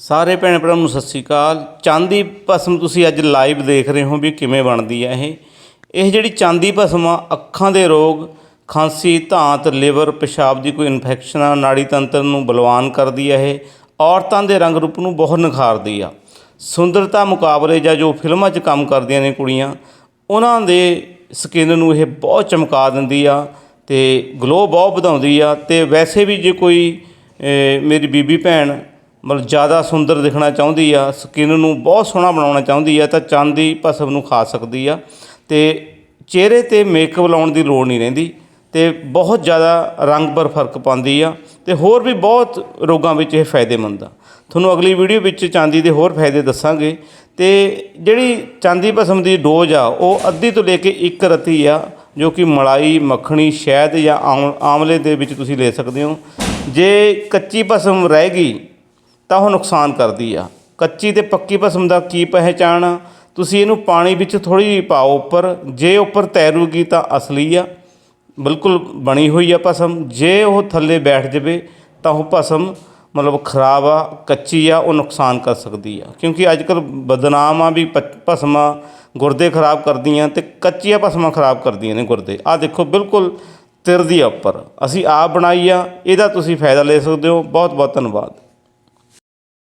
ਸਾਰੇ ਭੈਣ ਭਰਾਵਾਂ ਨੂੰ ਸਤਿ ਸ੍ਰੀ ਅਕਾਲ। ਚਾਂਦੀ ਭਸਮ ਤੁਸੀਂ ਅੱਜ ਲਾਈਵ ਦੇਖ ਰਹੇ ਹੋ ਵੀ ਕਿਵੇਂ ਬਣਦੀ ਹੈ ਇਹ। ਇਹ ਜਿਹੜੀ ਚਾਂਦੀ ਭਸਮ ਆ, ਅੱਖਾਂ ਦੇ ਰੋਗ, ਖਾਂਸੀ, ਧਾਂਤ, ਲਿਵਰ, ਪਿਸ਼ਾਬ ਦੀ ਕੋਈ ਇਨਫੈਕਸ਼ਨ ਆ, ਨਾੜੀ ਤੰਤਰ ਨੂੰ ਬਲਵਾਨ ਕਰਦੀ ਹੈ ਇਹ। ਔਰਤਾਂ ਦੇ ਰੰਗ ਰੂਪ ਨੂੰ ਬਹੁਤ ਨਿਖਾਰਦੀ ਆ। ਸੁੰਦਰਤਾ ਮੁਕਾਬਲੇ ਜਾਂ ਜੋ ਫਿਲਮਾਂ 'ਚ ਕੰਮ ਕਰਦੀਆਂ ਨੇ ਕੁੜੀਆਂ, ਉਹਨਾਂ ਦੇ ਸਕਿਨ ਨੂੰ ਇਹ ਬਹੁਤ ਚਮਕਾ ਦਿੰਦੀ ਆ ਤੇ ਗਲੋ ਬਹੁਤ ਵਧਾਉਂਦੀ ਆ। ਤੇ ਵੈਸੇ ਵੀ ਜੇ ਕੋਈ ਮੇਰੀ ਬੀਬੀ ਭੈਣ ਮਤਲਬ ਜ਼ਿਆਦਾ ਸੁੰਦਰ ਦਿਖਣਾ ਚਾਹੁੰਦੀ ਆ ਸਕਿਨ ਨੂੰ ਬਹੁਤ ਸੋਹਣਾ ਬਣਾਉਣਾ ਚਾਹੁੰਦੀ ਆ, ਤਾਂ ਚਾਂਦੀ ਭਸਮ ਨੂੰ ਖਾ ਸਕਦੀ ਆ। ਤੇ ਚਿਹਰੇ ਤੇ ਮੇਕਅਪ ਲਾਉਣ ਦੀ ਲੋੜ ਨਹੀਂ ਰਹਿੰਦੀ ਤੇ ਬਹੁਤ ਜ਼ਿਆਦਾ ਰੰਗ ਪਰ ਫ਼ਰਕ ਪਾਉਂਦੀ ਆ ਤੇ ਹੋਰ ਵੀ ਬਹੁਤ ਰੋਗਾਂ ਵਿੱਚ ਇਹ ਫਾਇਦੇਮੰਦ ਆ। ਤੁਹਾਨੂੰ ਅਗਲੀ ਵੀਡੀਓ ਵਿੱਚ ਚਾਂਦੀ ਦੇ ਹੋਰ ਫਾਇਦੇ ਦੱਸਾਂਗੇ ਤੇ ਜਿਹੜੀ ਚਾਂਦੀ ਭਸਮ ਦੀ ਡੋਜ਼ ਆ, ਉਹ ਅੱਧੀ ਤੋਂ ਲੈ ਕੇ ਇੱਕ ਰਤੀ ਆ, ਜੋ ਕਿ ਮਲਾਈ, ਮੱਖਣੀ, ਸ਼ਹਿਦ ਜਾਂ ਆਮ- ਆਮਲੇ ਦੇ ਵਿੱਚ ਤੁਸੀਂ ਲੈ ਸਕਦੇ ਹੋ। ਜੇ ਕੱਚੀ ਭਸਮ ਰਹਿ ਗਈ ਤਾਂ ਉਹ ਨੁਕਸਾਨ ਕਰਦੀ ਆ। ਕੱਚੀ ਤੇ ਪੱਕੀ ਭਸਮ ਦਾ ਕੀ ਪਹਿਚਾਣ? ਆ ਤੁਸੀਂ ਇਹਨੂੰ ਪਾਣੀ ਵਿੱਚ ਥੋੜੀ ਜਿਹੀ ਪਾਓ ਉੱਪਰ। ਜੇ ਉੱਪਰ ਤੈਰੂਗੀ ਤਾਂ ਅਸਲੀ ਆ। ਬਿਲਕੁਲ ਬਣੀ ਹੋਈ ਆ ਭਸਮ। ਜੇ ਉਹ ਥੱਲੇ ਬੈਠ ਜਾਵੇ ਤਾਂ ਉਹ ਭਸਮ ਮਤਲਬ ਖਰਾਬ ਆ, ਕੱਚੀ ਆ, ਉਹ ਨੁਕਸਾਨ ਕਰ ਸਕਦੀ ਆ। ਕਿਉਂਕਿ ਅੱਜ ਕੱਲ ਬਦਨਾਮ ਆ ਵੀ ਪ- ਭਸਮਾਂ ਗੁਰਦੇ ਖਰਾਬ ਕਰਦੀਆਂ ਤੇ ਕੱਚੀਆਂ ਭਸਮਾਂ ਖਰਾਬ ਕਰਦੀਆਂ ਨੇ ਗੁਰਦੇ। ਆ ਦੇਖੋ, ਬਿਲਕੁਲ ਤਿਰਦੀ ਆ ਉੱਪਰ। ਅਸੀਂ ਆਪ ਬਣਾਈ ਆ, ਇਹਦਾ ਤੁਸੀਂ ਫਾਇਦਾ ਲੈ ਸਕਦੇ ਹੋ। ਬਹੁਤ ਬਹੁਤ ਧੰਨਵਾਦ।